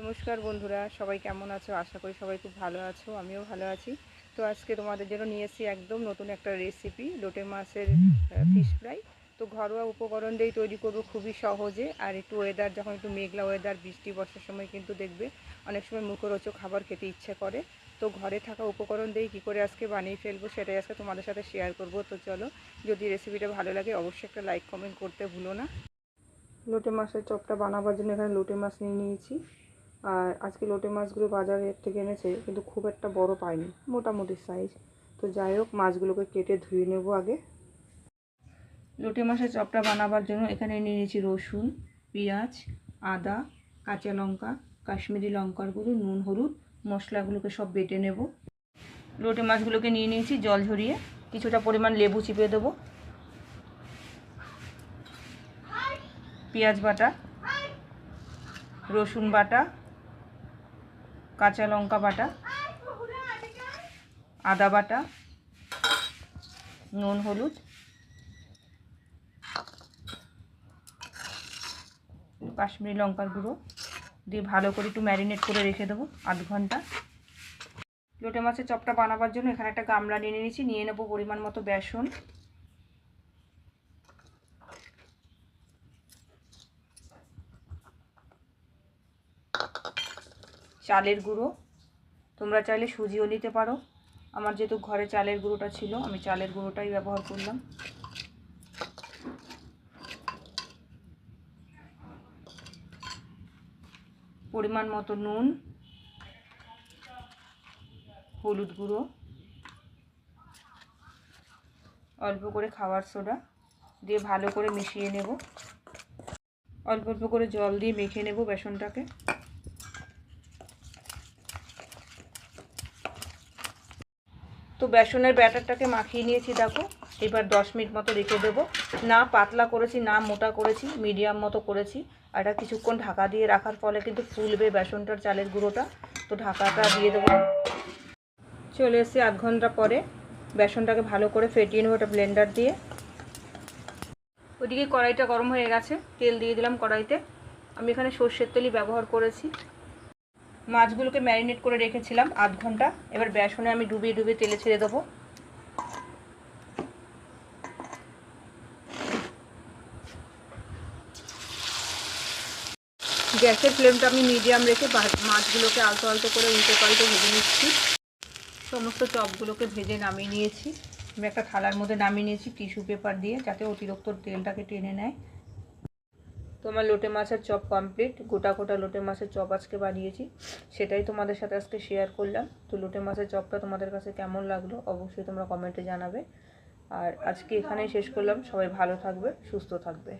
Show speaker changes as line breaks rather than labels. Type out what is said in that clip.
নমস্কার বন্ধুরা, সবাই কেমন আছো? আশা করি সবাই খুব ভালো আছো, আমিও ভালো আছি। তো আজকে তোমাদের জন্য নিয়ে এসেছি একদম নতুন একটা রেসিপি লোটে মাছের ফিশ ফ্রাই তো ঘরোয়া উপকরণ দিয়েই তৈরি করব খুবই সহজে, আর একটু ওয়েদার যখন একটু মেঘলা ওয়েদার বৃষ্টি, বর্ষার সময় কিন্তু দেখবে অনেক সময় মুখরোচক খাবার খেতে ইচ্ছে করে। তো ঘরে থাকা উপকরণ দিয়েই কী করে আজকে বানিয়ে ফেলব সেটাই আজকে তোমাদের সাথে শেয়ার করব। তো চলো, যদি রেসিপিটা ভালো লাগে অবশ্যই একটা লাইক কমেন্ট করতে ভুলো না। লোটে মাছের চপটা বানাবার জন্য এখানে লোটে মাছ নিয়ে নিয়েছি। আর আজকে লোটে মাছগুলো বাজারে থেকে এনেছে, কিন্তু খুব একটা বড় পাইনি, মোটামুটি সাইজ তো যাই হোক, মাছগুলোকে কেটে ধুয়ে নেব আগে। লোটে মাছের চপটা বানাবার জন্য এখানে নিয়ে নিয়েছি রসুন, পেঁয়াজ, আদা, কাঁচা লঙ্কা, কাশ্মীরি লঙ্কার গুঁড়ো, নুন, হলুদ, মশলাগুলোকে সব বেটে নেব। লোটে মাছগুলোকে নিয়ে নিয়েছি, জল ঝরিয়ে কিছুটা পরিমাণ লেবু চিপে দেবো। পেঁয়াজ বাটা, রসুন বাটা কাঁচা লঙ্কা বাটা, আদা বাটা, নুন, হলুদ, কাশ্মীরি লঙ্কার গুঁড়ো দিয়ে ভালো করে একটু ম্যারিনেট করে রেখে দেবো আধ ঘণ্টা। লোটে মাছের চপটা বানাবার জন্য এখানে একটা গামলা নিয়ে নিয়েছি, নিয়ে নেব পরিমাণ মতো বেসন। চালের গুঁড়ো। তোমরা চাইলে সুজিও নিতে পারো। আমার যেহেতু ঘরে চালের গুঁড়োটা ছিল, আমি চালের গুঁড়োটাই ব্যবহার করলাম। পরিমাণ মতো নুন, হলুদ গুঁড়ো, অল্প করে খাওয়ার সোডা দিয়ে ভালো করে মিশিয়ে নেব। অল্প অল্প করে জল দিয়ে মেখে নেব বেসনটাকে। তো বেসনের ব্যাটারটাকে মাখিয়ে নিয়েছি, দেখো। এবার দশ মিনিট মতো রেখে দেবো। না পাতলা করেছি, না মোটা করেছি, মিডিয়াম মতো করেছি। আর এটা কিছুক্ষণ ঢাকা দিয়ে রাখার ফলে কিন্তু ফুলবে বেসনটার চালের গুঁড়োটা। তো ঢাকাটা দিয়ে দেবো। চলে এসে আধ ঘণ্টা পরে। বেসনটাকে ভালো করে ফেটিয়ে নেব ওটা ব্লেন্ডার দিয়ে। ওইদিকে কড়াইটা গরম হয়ে গেছে, তেল দিয়ে দিলাম কড়াইতে। আমি এখানে সর্ষের তেলই ব্যবহার করেছি। মাছগুলোকে ম্যারিনেট করে রেখেছিলাম আধ ঘণ্টা। এবার বেসনে আমি ডুবিয়ে ডুবিয়ে তেলে ছেড়ে দেবো। গ্যাসের ফ্লেমটা আমি মিডিয়াম রেখে মাছগুলোকে আলতো আলতো করে উল্টো পাল্টে ভেজে নিচ্ছি। সমস্ত চপগুলোকে ভেজে নামিয়ে নিয়েছি। আমি একটা থালার মধ্যে নামিয়ে নিয়েছি টিস্যু পেপার দিয়ে, যাতে অতিরিক্ত তেলটাকে টেনে নেয়। তো আমার লোটে মাছের চপ কমপ্লিট গোটা গোটা লোটে মাছের চপ আজকে বানিয়েছি। সেটাই তোমাদের সাথে আজকে শেয়ার করলাম। তো লোটে মাছের চপটা তোমাদের কাছে কেমন লাগল অবশ্যই তোমরা কমেন্টে জানাবে। আর আজকে এখানেই শেষ করলাম। সবাই ভালো থাকবে, সুস্থ থাকবে।